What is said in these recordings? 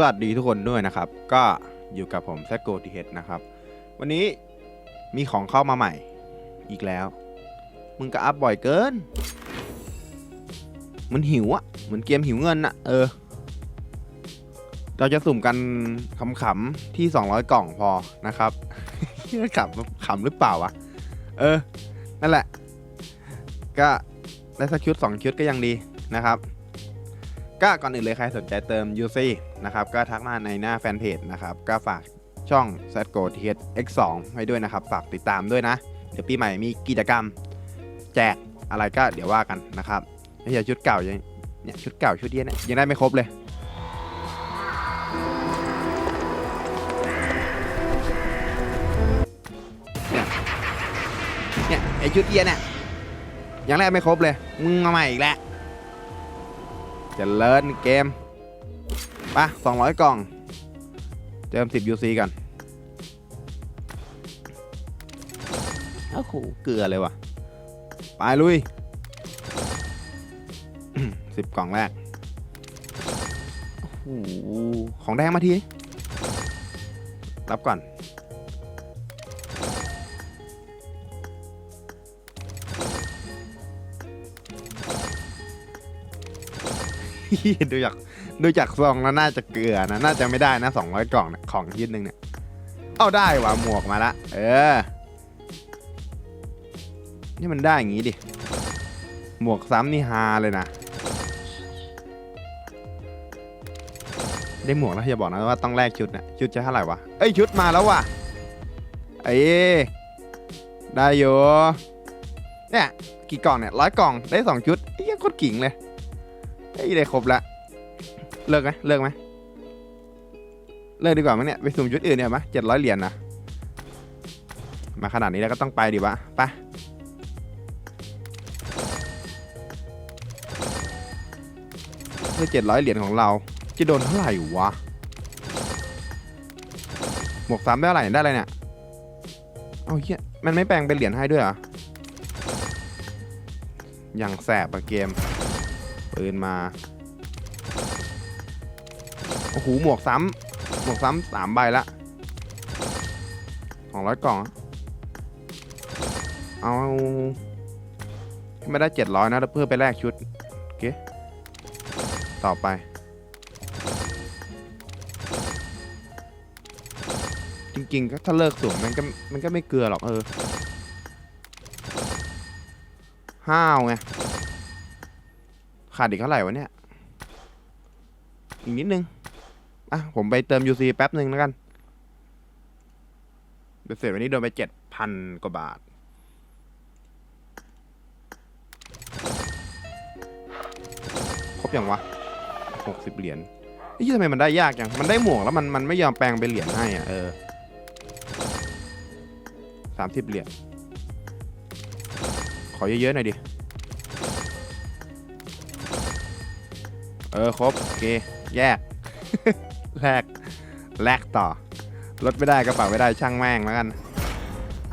สวัสดีทุกคนด้วยนะครับ ก็อยู่กับผมแซกโกทีเฮดนะครับ วันนี้มีของเข้ามาใหม่อีกแล้ว มึงก็อัพบ่อยเกิน มันหิวอะเหมือนเกมหิวเงินอะเออ เราจะสุ่มกันขำๆที่ 200 กล่องพอนะครับขำขำหรือเปล่าวะ เออ นั่นแหละ ก็ได้สักชุด2ชุดก็ยังดีนะครับ ก็ก่อนอื่นเลยใครสนใจเติม UC นะครับ ก็ทักมาในหน้าแฟนเพจนะครับ ก็ฝากช่อง z g o t h x 2ไว้ด้วยนะครับ ฝากติดตามด้วยนะ เดี๋ยวปีใหม่มีกิจกรรม แจกอะไรก็เดี๋ยวว่ากันนะครับไม่ใช่ชุดเก่ายังเนี่ยชุดเก่าชุดเนี้ยเนี่ยยังได้ไม่ครบเลยเนี่ยไอชุดเอียเนี่ยยังแรกไม่ครบเลย มึงมาใหม่อีกแล้วจะเลิศเกม ปะ200 กล่อง เจิม 10 UC กันโอ้โหเกลือเลยว่ะ ไปลุยสิบกล่องแรกโอ้โหของแดงมาที รับก่อนดูจาก ดูจากซองแล้วน่าจะเกลือนะ น่าจะไม่ได้นะสองร้อยกล่องเนี่ยของชิ้นหนึ่งเนี่ย เอาได้ว่ะหมวกมาละ เออ นี่มันได้อย่างงี้ดิ หมวกซ้ำนี่ฮาเลยนะ ได้หมวกแล้วอย่าบอกนะว่าต้องแลกชุดนะชุดจะเท่าไหร่วะ เอ้ยชุดมาแล้วว่ะเอ้ยได้อยู่ เนี่ยกี่กล่องเนี่ยร้อยกล่องได้สองชุดไอ้ยังโคตรกิ่งเลยไอ้ยได้ครบละ เลิกไหมเลิกไหมเลิกดีกว่ามั้งเนี่ยไปสุ่มชุดอื่นเนี่ยมะเจ็ดร้อยเหรียญนะมาขนาดนี้แล้วก็ต้องไปดิวะไปเพื่อเจ็ดร้อยเหรียญของเรา จะโดนเท่าไหร่วะหมวกสามได้อะไรได้อะไรเนี่ยเอาเฮียมันไม่แปลงเป็นเหรียญให้ด้วยเหรอย่างแสบอะเกมปืนมา อ้โหหมวกซ้ำหมวกซ้ำสามใบละสองร้อยกล่อง เอาไม่ได้เจ็ดร้อยนะเพื่อไปแลกชุดโอเคต่อไปจริงๆก็ถ้าเลิกสุ่มมันก็มันก็ไม่เกลือหรอกเออห้าวไงขาดอีกเท่าไหร่วะเนี่ย อีกนิดนึง อะผมไปเติม UC แป๊บหนึ่งแล้วกันเบ็ดเสร็จวันนี้โดนไปเจ็ดพันกว่าบาท ครบย่างวะหกสิบเหรียญนี่ทำไมมันได้ยากจัง มันได้หมวกแล้วมันมันไม่ยอมแปลงเป็นเหรียญให้อะเออสามสิบเหรียญ ขอเยอะๆหน่อยดิ เออ ครบ โอเค แยก แลกแลกต่อลดไม่ได้กระเป๋าไม่ได้ช่างแม่งแล้วกัน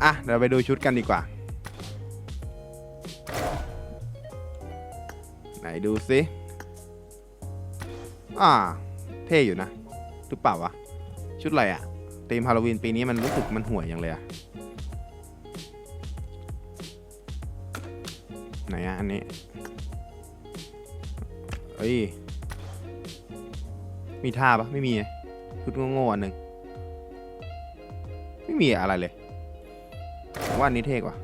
อะเดี๋ยวไปดูชุดกันดีกว่า ไหนดูสิอ่า เท่อยู่นะหรือเปล่าวะ ชุดอะไรอะธีมฮาโลวีนปีนี้มันรู้สึกมันห่วยอย่างเลยอะไหนอะอันนี้เอ้ย มีท่าปะไม่มีไงชุดโง่ๆอันหนึ่งไม่มีอะไรเลยผมว่าอันนี้เท่กว่า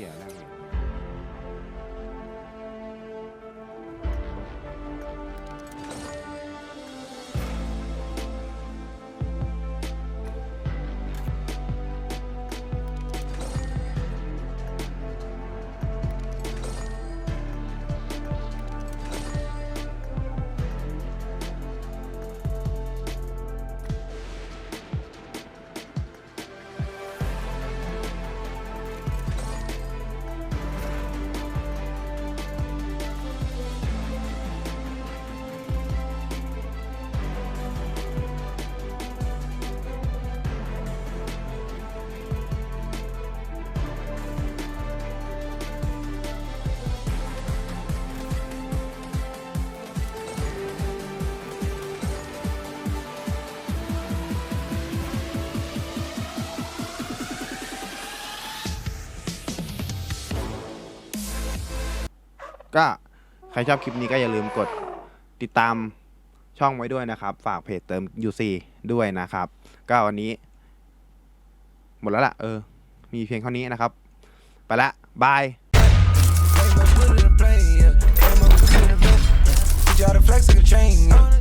แลก ก็ใครชอบคลิปนี้ก็อย่าลืมกดติดตามช่องไว้ด้วยนะครับ ฝากเพจเติม UC ด้วยนะครับ ก็วันนี้ หมดแล้วล่ะ เออ มีเพียงเท่านี้นะครับ ไปละบาย Y'all the flex of the chain. Yeah.